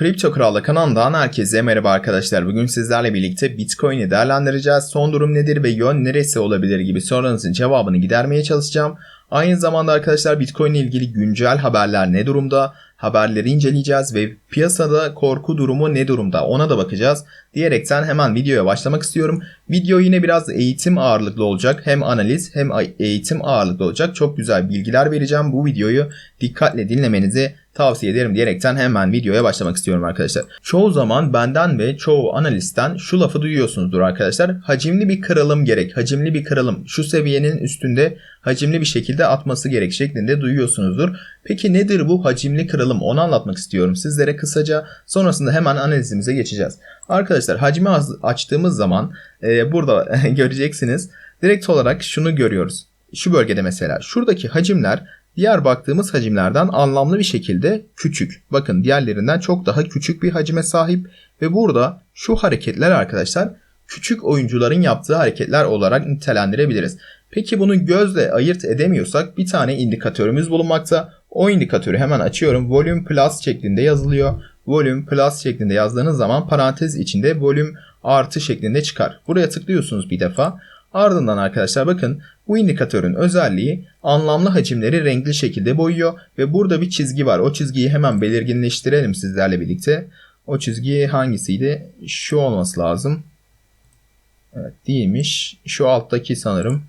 Kripto Kral'da kanalından herkese merhaba arkadaşlar. Bugün sizlerle birlikte Bitcoin'i değerlendireceğiz. Son durum nedir ve yön neresi olabilir gibi sorularınızın cevabını gidermeye çalışacağım. Aynı zamanda arkadaşlar Bitcoin ile ilgili güncel haberler ne durumda? Haberleri inceleyeceğiz ve piyasada korku durumu ne durumda ona da bakacağız. Diyerekten hemen videoya başlamak istiyorum. Video yine biraz eğitim ağırlıklı olacak. Hem analiz hem eğitim ağırlıklı olacak. Çok güzel bilgiler vereceğim. Bu videoyu dikkatle dinlemenizi tavsiye ederim diyerekten hemen videoya başlamak istiyorum arkadaşlar. Çoğu zaman benden ve çoğu analistten şu lafı duyuyorsunuzdur arkadaşlar. Hacimli bir kırılım gerek. Hacimli bir kırılım. Şu seviyenin üstünde hacimli bir şekilde atması gerek şeklinde duyuyorsunuzdur. Peki nedir bu hacimli kırılım? Onu anlatmak istiyorum sizlere kısaca. Sonrasında hemen analizimize geçeceğiz. Arkadaşlar hacmi açtığımız zaman e, burada göreceksiniz. Direkt olarak şunu görüyoruz. Şu bölgede mesela şuradaki hacimler diğer baktığımız hacimlerden anlamlı bir şekilde küçük. Bakın diğerlerinden çok daha küçük bir hacime sahip ve burada şu hareketler arkadaşlar küçük oyuncuların yaptığı hareketler olarak nitelendirebiliriz. Peki bunu gözle ayırt edemiyorsak bir tane indikatörümüz bulunmakta. O indikatörü hemen açıyorum. Volume plus şeklinde yazılıyor. Volume plus şeklinde yazdığınız zaman parantez içinde volume artı şeklinde çıkar. Buraya tıklıyorsunuz bir defa. Ardından arkadaşlar bakın bu indikatörün özelliği anlamlı hacimleri renkli şekilde boyuyor ve burada bir çizgi var. O çizgiyi hemen belirginleştirelim sizlerle birlikte. O çizgi hangisiydi? Şu olması lazım. Evet değilmiş. Şu alttaki sanırım.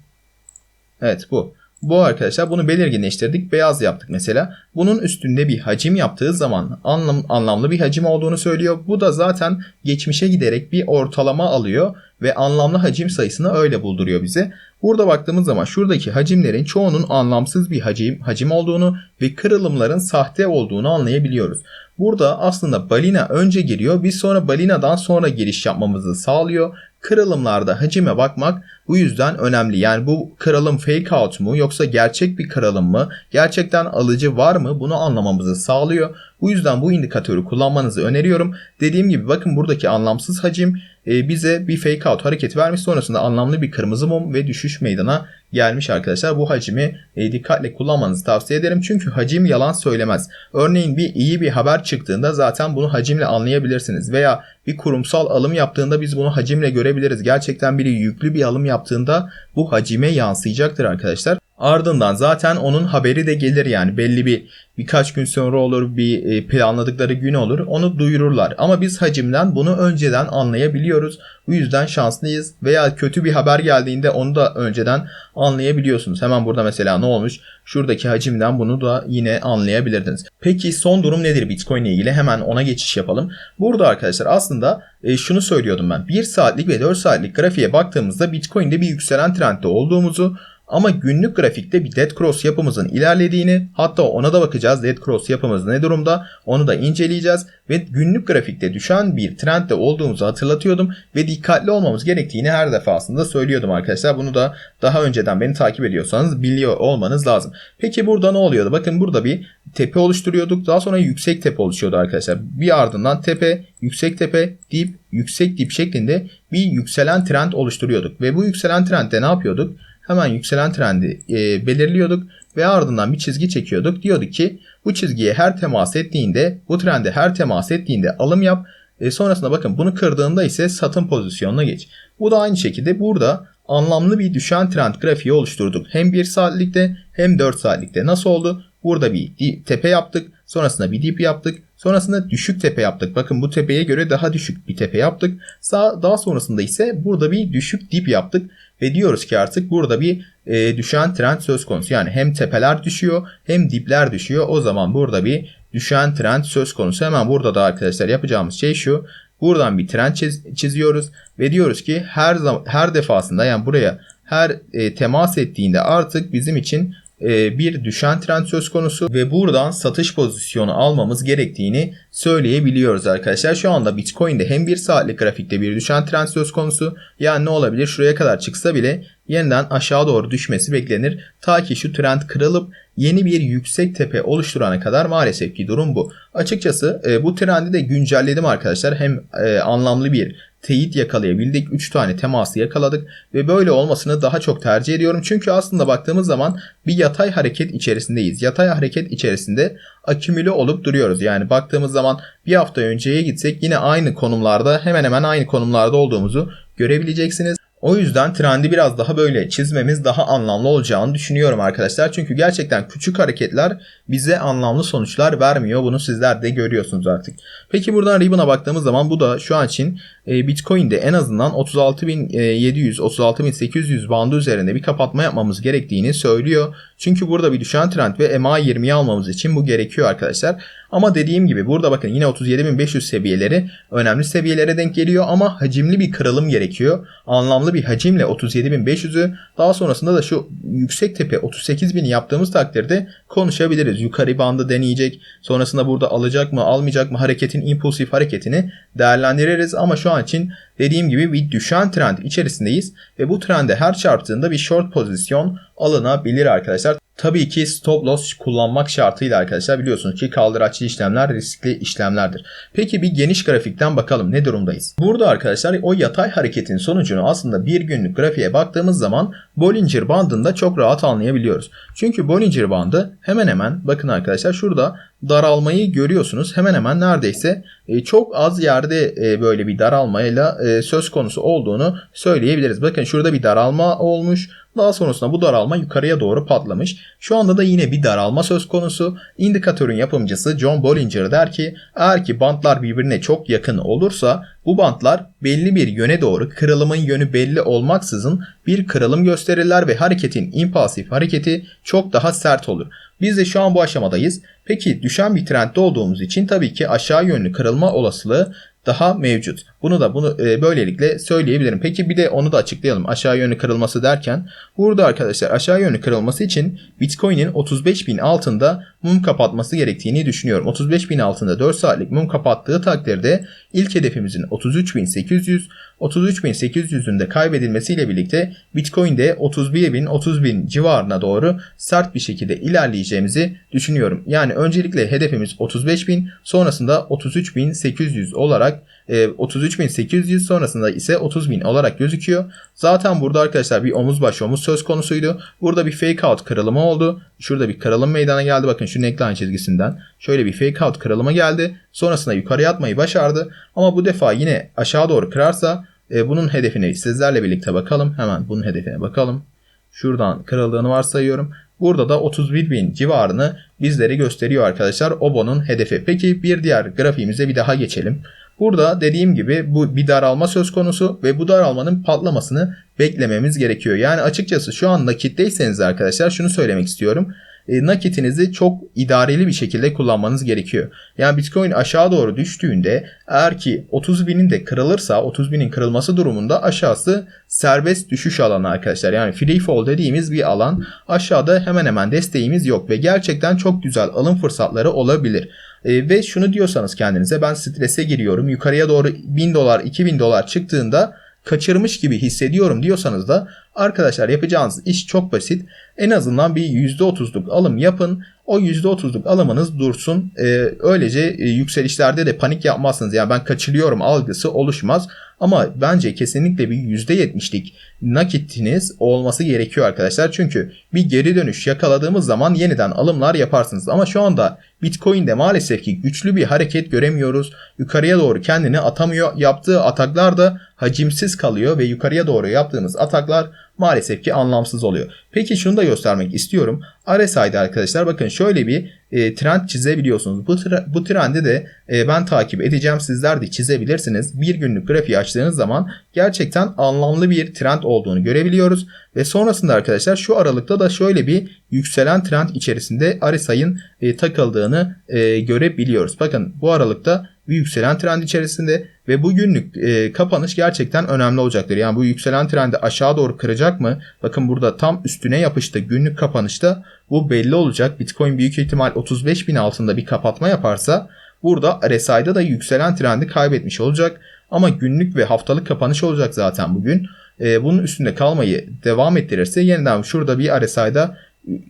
Evet bu. Bu arkadaşlar bunu belirginleştirdik. Beyaz yaptık mesela. Bunun üstünde bir hacim yaptığı zaman anlam, anlamlı bir hacim olduğunu söylüyor. Bu da zaten geçmişe giderek bir ortalama alıyor ve anlamlı hacim sayısını öyle bulduruyor bize. Burada baktığımız zaman şuradaki hacimlerin çoğunun anlamsız bir hacim, hacim olduğunu ve kırılımların sahte olduğunu anlayabiliyoruz. Burada aslında balina önce giriyor biz sonra balinadan sonra giriş yapmamızı sağlıyor. Kırılımlarda hacime bakmak bu yüzden önemli. Yani bu kırılım fake out mu yoksa gerçek bir kırılım mı? Gerçekten alıcı var mı? Bunu anlamamızı sağlıyor. Bu yüzden bu indikatörü kullanmanızı öneriyorum. Dediğim gibi bakın buradaki anlamsız hacim e, bize bir fake out hareket vermiş. Sonrasında anlamlı bir kırmızı mum ve düşüş meydana gelmiş arkadaşlar. Bu hacimi e, dikkatle kullanmanızı tavsiye ederim. Çünkü hacim yalan söylemez. Örneğin bir iyi bir haber çıktığında zaten bunu hacimle anlayabilirsiniz. Veya bir kurumsal alım yaptığında biz bunu hacimle görebiliriz. Gerçekten biri yüklü bir alım yaptığında bu hacime yansıyacaktır arkadaşlar. Ardından zaten onun haberi de gelir yani belli bir birkaç gün sonra olur bir e, planladıkları gün olur onu duyururlar. Ama biz hacimden bunu önceden anlayabiliyoruz. Bu yüzden şanslıyız veya kötü bir haber geldiğinde onu da önceden anlayabiliyorsunuz. Hemen burada mesela ne olmuş? Şuradaki hacimden bunu da yine anlayabilirdiniz. Peki son durum nedir Bitcoin ile ilgili? Hemen ona geçiş yapalım. Burada arkadaşlar aslında e, şunu söylüyordum ben. 1 saatlik ve 4 saatlik grafiğe baktığımızda Bitcoin'de bir yükselen trendde olduğumuzu ama günlük grafikte bir dead cross yapımızın ilerlediğini hatta ona da bakacağız. Dead cross yapımız ne durumda onu da inceleyeceğiz. Ve günlük grafikte düşen bir trendde olduğumuzu hatırlatıyordum. Ve dikkatli olmamız gerektiğini her defasında söylüyordum arkadaşlar. Bunu da daha önceden beni takip ediyorsanız biliyor olmanız lazım. Peki burada ne oluyordu? Bakın burada bir tepe oluşturuyorduk. Daha sonra yüksek tepe oluşuyordu arkadaşlar. Bir ardından tepe, yüksek tepe, dip, yüksek dip şeklinde bir yükselen trend oluşturuyorduk. Ve bu yükselen trendde ne yapıyorduk? Hemen yükselen trendi e, belirliyorduk ve ardından bir çizgi çekiyorduk. Diyorduk ki bu çizgiye her temas ettiğinde, bu trende her temas ettiğinde alım yap. E, sonrasında bakın bunu kırdığında ise satın pozisyonuna geç. Bu da aynı şekilde burada anlamlı bir düşen trend grafiği oluşturduk. Hem 1 saatlikte hem 4 saatlikte. Nasıl oldu? Burada bir tepe yaptık. Sonrasında bir dip yaptık. Sonrasında düşük tepe yaptık. Bakın bu tepeye göre daha düşük bir tepe yaptık. Daha sonrasında ise burada bir düşük dip yaptık. Ve diyoruz ki artık burada bir e, düşen trend söz konusu. Yani hem tepeler düşüyor hem dipler düşüyor. O zaman burada bir düşen trend söz konusu. Hemen burada da arkadaşlar yapacağımız şey şu. Buradan bir trend çiz, çiziyoruz ve diyoruz ki her her defasında yani buraya her e, temas ettiğinde artık bizim için bir düşen trend söz konusu ve buradan satış pozisyonu almamız gerektiğini söyleyebiliyoruz arkadaşlar. Şu anda Bitcoin'de hem bir saatlik grafikte bir düşen trend söz konusu yani ne olabilir şuraya kadar çıksa bile yeniden aşağı doğru düşmesi beklenir. Ta ki şu trend kırılıp yeni bir yüksek tepe oluşturana kadar maalesef ki durum bu. Açıkçası e, bu trendi de güncelledim arkadaşlar. Hem e, anlamlı bir teyit yakalayabildik. 3 tane teması yakaladık ve böyle olmasını daha çok tercih ediyorum. Çünkü aslında baktığımız zaman bir yatay hareket içerisindeyiz. Yatay hareket içerisinde akümüle olup duruyoruz. Yani baktığımız zaman bir hafta önceye gitsek yine aynı konumlarda hemen hemen aynı konumlarda olduğumuzu görebileceksiniz. O yüzden trendi biraz daha böyle çizmemiz daha anlamlı olacağını düşünüyorum arkadaşlar. Çünkü gerçekten küçük hareketler bize anlamlı sonuçlar vermiyor. Bunu sizler de görüyorsunuz artık. Peki buradan Ribbon'a baktığımız zaman bu da şu an için e, Bitcoin'de en azından 36.700 36.800 bandı üzerinde bir kapatma yapmamız gerektiğini söylüyor. Çünkü burada bir düşen trend ve MA20'yi almamız için bu gerekiyor arkadaşlar. Ama dediğim gibi burada bakın yine 37.500 seviyeleri önemli seviyelere denk geliyor ama hacimli bir kırılım gerekiyor. Anlamlı bir hacimle 37.500'ü daha sonrasında da şu yüksek tepe 38.000'i yaptığımız takdirde konuşabiliriz. Yukarı bandı deneyecek. Sonrasında burada alacak mı almayacak mı hareketin impulsif hareketini değerlendiririz. Ama şu an için dediğim gibi bir düşen trend içerisindeyiz ve bu trende her çarptığında bir short pozisyon alınabilir arkadaşlar. Tabii ki stop loss kullanmak şartıyla arkadaşlar biliyorsunuz ki kaldıraçlı işlemler riskli işlemlerdir. Peki bir geniş grafikten bakalım ne durumdayız? Burada arkadaşlar o yatay hareketin sonucunu aslında bir günlük grafiğe baktığımız zaman Bollinger bandında çok rahat anlayabiliyoruz. Çünkü Bollinger bandı hemen hemen bakın arkadaşlar şurada daralmayı görüyorsunuz. Hemen hemen neredeyse e, çok az yerde e, böyle bir daralmayla e, söz konusu olduğunu söyleyebiliriz. Bakın şurada bir daralma olmuş. Daha sonrasında bu daralma yukarıya doğru patlamış. Şu anda da yine bir daralma söz konusu. İndikatörün yapımcısı John Bollinger der ki eğer ki bantlar birbirine çok yakın olursa bu bantlar belli bir yöne doğru kırılımın yönü belli olmaksızın bir kırılım gösterirler ve hareketin impulsif hareketi çok daha sert olur. Biz de şu an bu aşamadayız. Peki düşen bir trendde olduğumuz için tabii ki aşağı yönlü kırılma olasılığı daha mevcut. Bunu da bunu e, böylelikle söyleyebilirim. Peki bir de onu da açıklayalım. Aşağı yönlü kırılması derken burada arkadaşlar aşağı yönlü kırılması için Bitcoin'in 35.000 altında mum kapatması gerektiğini düşünüyorum. 35.000 altında 4 saatlik mum kapattığı takdirde ilk hedefimizin 33.800 33.800'ün de kaybedilmesiyle birlikte Bitcoin'de 31.000 30.000 civarına doğru sert bir şekilde ilerleyeceğimizi düşünüyorum. Yani öncelikle hedefimiz 35.000 sonrasında 33.800 olarak 33.800 e, sonrasında ise 30.000 olarak gözüküyor. Zaten burada arkadaşlar bir omuz baş omuz söz konusuydu. Burada bir fake out kırılımı oldu. Şurada bir kırılım meydana geldi. Bakın şu neckline çizgisinden. Şöyle bir fake out kırılımı geldi. Sonrasında yukarıya atmayı başardı. Ama bu defa yine aşağı doğru kırarsa e, bunun hedefine sizlerle birlikte bakalım. Hemen bunun hedefine bakalım. Şuradan kırıldığını varsayıyorum. Burada da 31 bin civarını bizlere gösteriyor arkadaşlar. Obo'nun hedefi. Peki bir diğer grafiğimize bir daha geçelim. Burada dediğim gibi bu bir daralma söz konusu ve bu daralmanın patlamasını beklememiz gerekiyor. Yani açıkçası şu an nakitteyseniz arkadaşlar şunu söylemek istiyorum e, nakitinizi çok idareli bir şekilde kullanmanız gerekiyor. Yani Bitcoin aşağı doğru düştüğünde eğer ki 30 binin de kırılırsa 30 binin kırılması durumunda aşağısı serbest düşüş alanı arkadaşlar. Yani free fall dediğimiz bir alan aşağıda hemen hemen desteğimiz yok ve gerçekten çok güzel alım fırsatları olabilir. E, ve şunu diyorsanız kendinize ben strese giriyorum yukarıya doğru 1000 dolar 2000 dolar çıktığında kaçırmış gibi hissediyorum diyorsanız da arkadaşlar yapacağınız iş çok basit. En azından bir %30'luk alım yapın. O %30'luk alımınız dursun. Ee, öylece e, yükselişlerde de panik yapmazsınız. Yani ben kaçırıyorum algısı oluşmaz. Ama bence kesinlikle bir %70'lik nakitiniz olması gerekiyor arkadaşlar. Çünkü bir geri dönüş yakaladığımız zaman yeniden alımlar yaparsınız. Ama şu anda Bitcoin'de maalesef ki güçlü bir hareket göremiyoruz. Yukarıya doğru kendini atamıyor. Yaptığı ataklar da hacimsiz kalıyor ve yukarıya doğru yaptığımız ataklar maalesef ki anlamsız oluyor. Peki şunu da göstermek istiyorum. RSI'de arkadaşlar bakın şöyle bir e, trend çizebiliyorsunuz. Bu, bu trendi de e, ben takip edeceğim. Sizler de çizebilirsiniz. Bir günlük grafiği açtığınız zaman gerçekten anlamlı bir trend olduğunu görebiliyoruz. Ve sonrasında arkadaşlar şu aralıkta da şöyle bir yükselen trend içerisinde RSI'ın e, takıldığını e, görebiliyoruz. Bakın bu aralıkta bir yükselen trend içerisinde ve bugünlük e, kapanış gerçekten önemli olacaktır. Yani bu yükselen trendi aşağı doğru kıracak mı? Bakın burada tam üstüne yapıştı günlük kapanışta bu belli olacak. Bitcoin büyük ihtimal 35 bin altında bir kapatma yaparsa burada RSI'da da yükselen trendi kaybetmiş olacak. Ama günlük ve haftalık kapanış olacak zaten bugün. E, bunun üstünde kalmayı devam ettirirse yeniden şurada bir RSI'da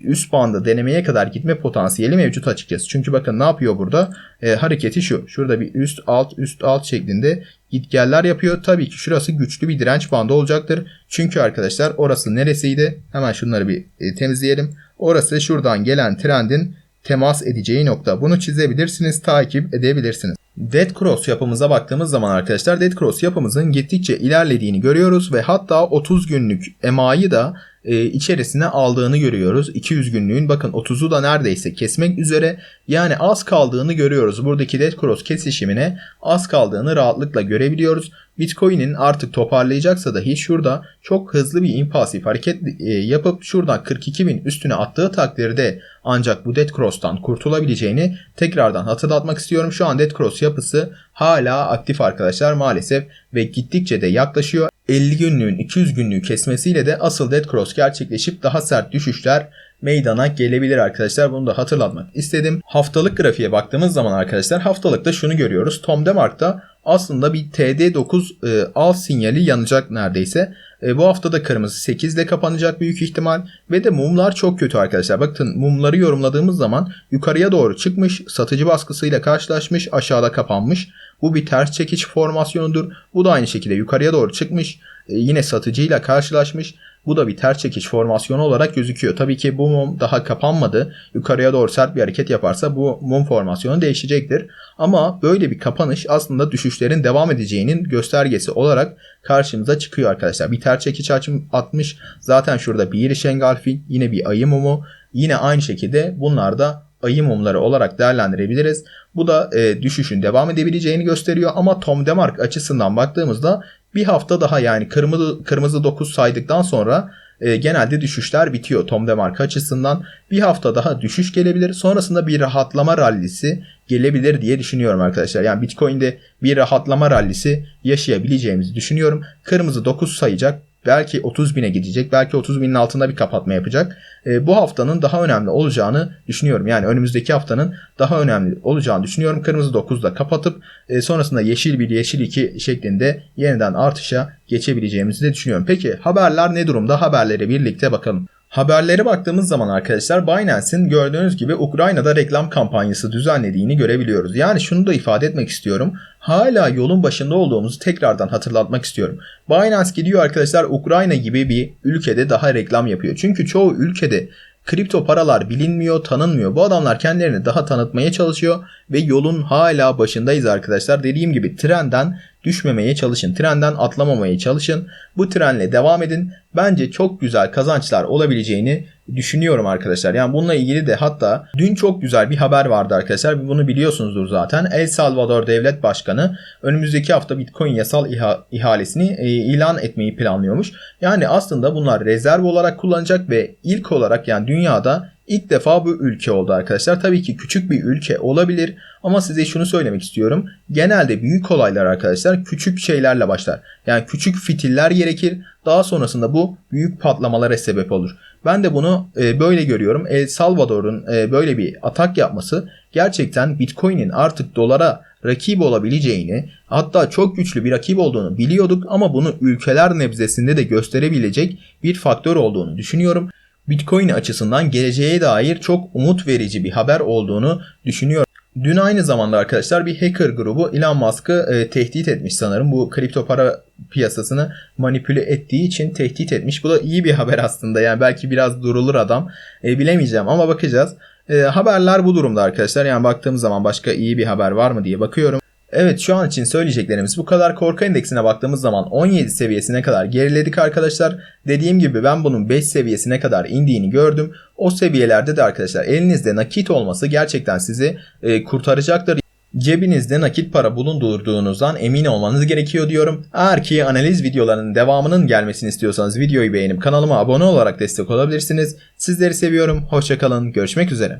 üst bandı denemeye kadar gitme potansiyeli mevcut açıkçası. Çünkü bakın ne yapıyor burada? E, hareketi şu. Şurada bir üst alt üst alt şeklinde gitgeller yapıyor. Tabii ki şurası güçlü bir direnç bandı olacaktır. Çünkü arkadaşlar orası neresiydi? Hemen şunları bir e, temizleyelim. Orası şuradan gelen trendin temas edeceği nokta. Bunu çizebilirsiniz, takip edebilirsiniz. Dead Cross yapımıza baktığımız zaman arkadaşlar Dead Cross yapımızın gittikçe ilerlediğini görüyoruz ve hatta 30 günlük EMA'yı da e, içerisine aldığını görüyoruz. 200 günlüğün bakın 30'u da neredeyse kesmek üzere yani az kaldığını görüyoruz. Buradaki Dead Cross kesişimine az kaldığını rahatlıkla görebiliyoruz. Bitcoin'in artık toparlayacaksa dahi şurada çok hızlı bir impulsif hareket e, yapıp şuradan 42 bin üstüne attığı takdirde ancak bu Dead Cross'tan kurtulabileceğini tekrardan hatırlatmak istiyorum. Şu an Dead Cross yapısı hala aktif arkadaşlar maalesef ve gittikçe de yaklaşıyor. 50 günlüğün 200 günlüğü kesmesiyle de asıl Dead Cross gerçekleşip daha sert düşüşler meydana gelebilir arkadaşlar. Bunu da hatırlatmak istedim. Haftalık grafiğe baktığımız zaman arkadaşlar haftalıkta şunu görüyoruz. Tom Demark'ta aslında bir TD9 e, al sinyali yanacak neredeyse. E, bu hafta da kırmızı 8 ile kapanacak büyük ihtimal. Ve de mumlar çok kötü arkadaşlar. Bakın mumları yorumladığımız zaman yukarıya doğru çıkmış. Satıcı baskısıyla karşılaşmış. Aşağıda kapanmış. Bu bir ters çekiş formasyonudur. Bu da aynı şekilde yukarıya doğru çıkmış. E, yine satıcıyla karşılaşmış. Bu da bir ters çekiş formasyonu olarak gözüküyor. Tabii ki bu mum daha kapanmadı. Yukarıya doğru sert bir hareket yaparsa bu mum formasyonu değişecektir. Ama böyle bir kapanış aslında düşüşlerin devam edeceğinin göstergesi olarak karşımıza çıkıyor arkadaşlar. Bir ters çekiş atmış. Zaten şurada bir iriş engulfing, yine bir ayı mumu. Yine aynı şekilde bunlar da ayı mumları olarak değerlendirebiliriz. Bu da e, düşüşün devam edebileceğini gösteriyor ama Tom Demark açısından baktığımızda bir hafta daha yani kırmızı kırmızı 9 saydıktan sonra e, genelde düşüşler bitiyor Tom DeMark açısından. Bir hafta daha düşüş gelebilir. Sonrasında bir rahatlama rallisi gelebilir diye düşünüyorum arkadaşlar. Yani Bitcoin'de bir rahatlama rallisi yaşayabileceğimizi düşünüyorum. Kırmızı 9 sayacak belki 30 bine gidecek. Belki 30 binin altında bir kapatma yapacak. E, bu haftanın daha önemli olacağını düşünüyorum. Yani önümüzdeki haftanın daha önemli olacağını düşünüyorum. Kırmızı 9'da kapatıp e, sonrasında yeşil 1, yeşil 2 şeklinde yeniden artışa geçebileceğimizi de düşünüyorum. Peki haberler ne durumda? Haberleri birlikte bakalım. Haberlere baktığımız zaman arkadaşlar Binance'in gördüğünüz gibi Ukrayna'da reklam kampanyası düzenlediğini görebiliyoruz. Yani şunu da ifade etmek istiyorum. Hala yolun başında olduğumuzu tekrardan hatırlatmak istiyorum. Binance gidiyor arkadaşlar Ukrayna gibi bir ülkede daha reklam yapıyor. Çünkü çoğu ülkede kripto paralar bilinmiyor, tanınmıyor. Bu adamlar kendilerini daha tanıtmaya çalışıyor ve yolun hala başındayız arkadaşlar. Dediğim gibi trenden düşmemeye çalışın. Trenden atlamamaya çalışın. Bu trenle devam edin. Bence çok güzel kazançlar olabileceğini düşünüyorum arkadaşlar. Yani bununla ilgili de hatta dün çok güzel bir haber vardı arkadaşlar. Bunu biliyorsunuzdur zaten. El Salvador Devlet Başkanı önümüzdeki hafta Bitcoin yasal iha ihalesini e, ilan etmeyi planlıyormuş. Yani aslında bunlar rezerv olarak kullanacak ve ilk olarak yani dünyada ilk defa bu ülke oldu arkadaşlar. Tabii ki küçük bir ülke olabilir ama size şunu söylemek istiyorum. Genelde büyük olaylar arkadaşlar küçük şeylerle başlar. Yani küçük fitiller gerekir. Daha sonrasında bu büyük patlamalara sebep olur. Ben de bunu e, böyle görüyorum. El Salvador'un e, böyle bir atak yapması gerçekten Bitcoin'in artık dolara rakip olabileceğini hatta çok güçlü bir rakip olduğunu biliyorduk ama bunu ülkeler nebzesinde de gösterebilecek bir faktör olduğunu düşünüyorum. Bitcoin açısından geleceğe dair çok umut verici bir haber olduğunu düşünüyorum. Dün aynı zamanda arkadaşlar bir hacker grubu Elon Musk'ı e, tehdit etmiş sanırım. Bu kripto para piyasasını manipüle ettiği için tehdit etmiş. Bu da iyi bir haber aslında. Yani belki biraz durulur adam. E, bilemeyeceğim ama bakacağız. E, haberler bu durumda arkadaşlar. Yani baktığımız zaman başka iyi bir haber var mı diye bakıyorum. Evet şu an için söyleyeceklerimiz bu kadar. Korku endeksine baktığımız zaman 17 seviyesine kadar geriledik arkadaşlar. Dediğim gibi ben bunun 5 seviyesine kadar indiğini gördüm. O seviyelerde de arkadaşlar elinizde nakit olması gerçekten sizi e, kurtaracaktır. Cebinizde nakit para bulundurduğunuzdan emin olmanız gerekiyor diyorum. Eğer ki analiz videolarının devamının gelmesini istiyorsanız videoyu beğenip kanalıma abone olarak destek olabilirsiniz. Sizleri seviyorum. Hoşçakalın. Görüşmek üzere.